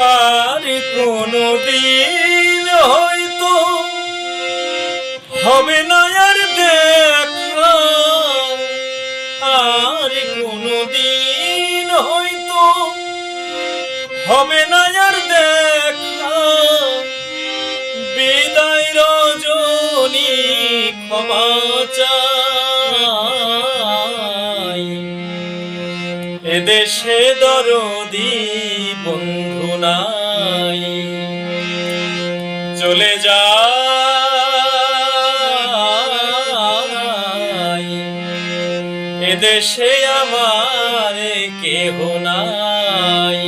আর কোনো দিন হয়তো। হবে না আর আর কোনো দিন হয়তো। হবে না আর দেখা। বিদায় রজনী ক্ষমা এদেশে দরদি বন্ধু নাই। চলে যাই এদেশে আমার কেহ নাই।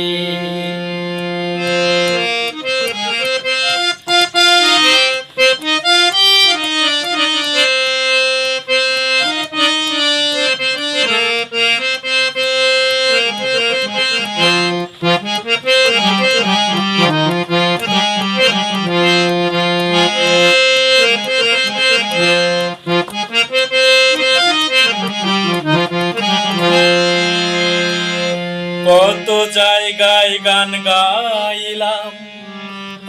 কত জায়গায় গান গাইলাম,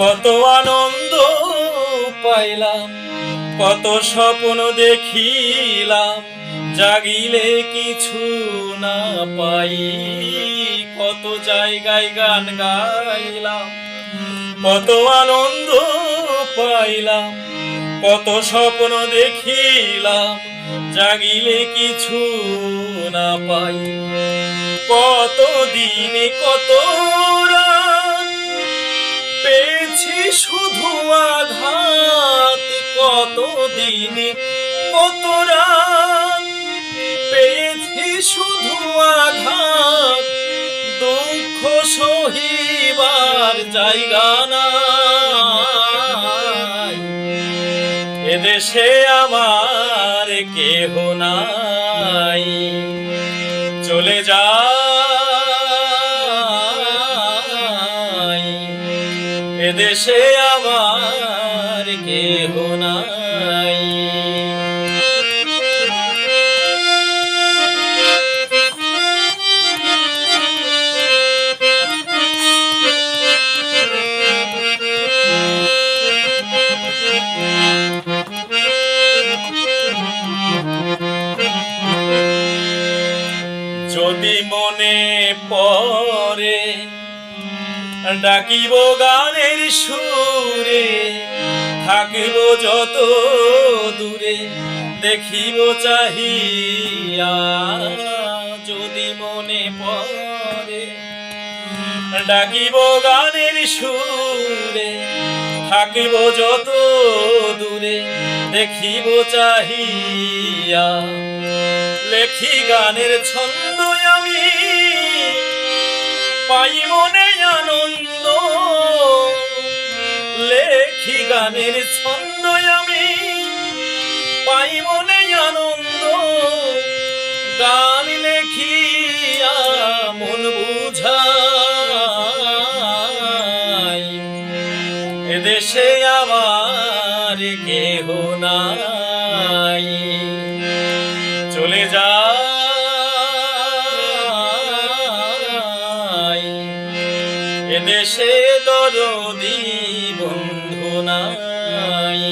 কত আনন্দ পাইলাম, কত স্বপ্ন দেখিলাম, জাগিলে কিছু না পাই। কত জায়গায় গান গাইলাম, কত আনন্দ পাইলাম কত স্বপ্ন দেখিলাম, জাগিলে কিছু না পাই। কত দিনে কত পেয়েছি শুধু আঘাত কত দিনে কত পেয়েছি শুধু আঘাত, দুঃখ সহিবার জায়গা নাই। এদেশে আমার কেহ নাই। চলে যাই। এদেশে আমার কেহ নাই। ডাকিব গানের সুরে, থাকিব যত দূরে, দেখিব চাহিয়া যদি মনে পড়ে। ডাকিব গানের সুরে, থাকিব যত দূরে, দেখিব চাহিয়া। লেখি গানের ছন্দ আমি পাই মনে আনন্দ। লেখি গানের ছন্দ আমি। পাই মনে আনন্দ। গান লেখিয়া মন বুঝাই। এদেশে আমার কেহ নাই। এদেশে দরদি বন্ধু নাই।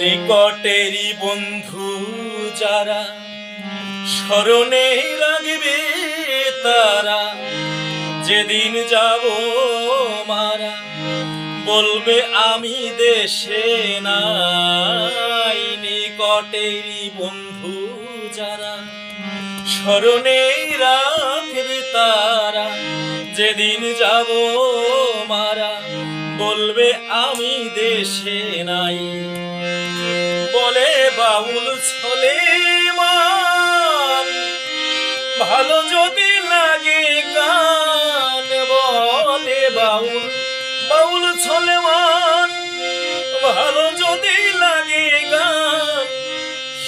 নিকটেরই বন্ধু যারা স্মরণে লাগবে তারা, যেদিন যাব মারা। বলবে, আমি দেশে নাই নিকটেরই বন্ধু যারা। স্মরণে রাখবে তারা, যেদিন যাব মারা। বলবে, আমি দেশে নাই। বলে বাউল ছলে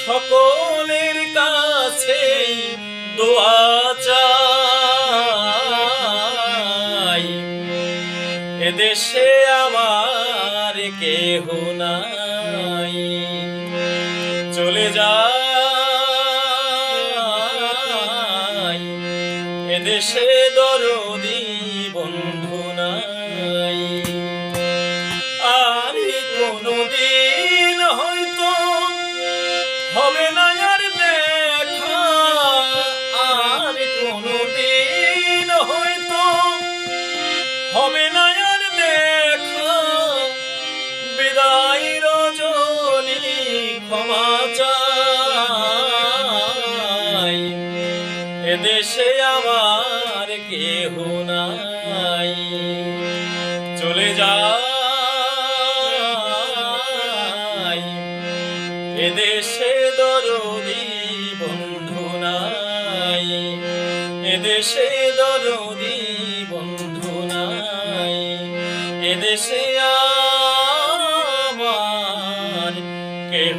সকলের কাছে দোয়া চাই। এদেশে আমার কেহ নাই। চলে যাই। এদেশে দরদি বন্ধু নাই। এদেশে আমার কেহ নাই। চলে যাই এদেশে দরদি বন্ধু নাই। এদেশে দরদি বন্ধু নাই। এদেশে আমার কেহ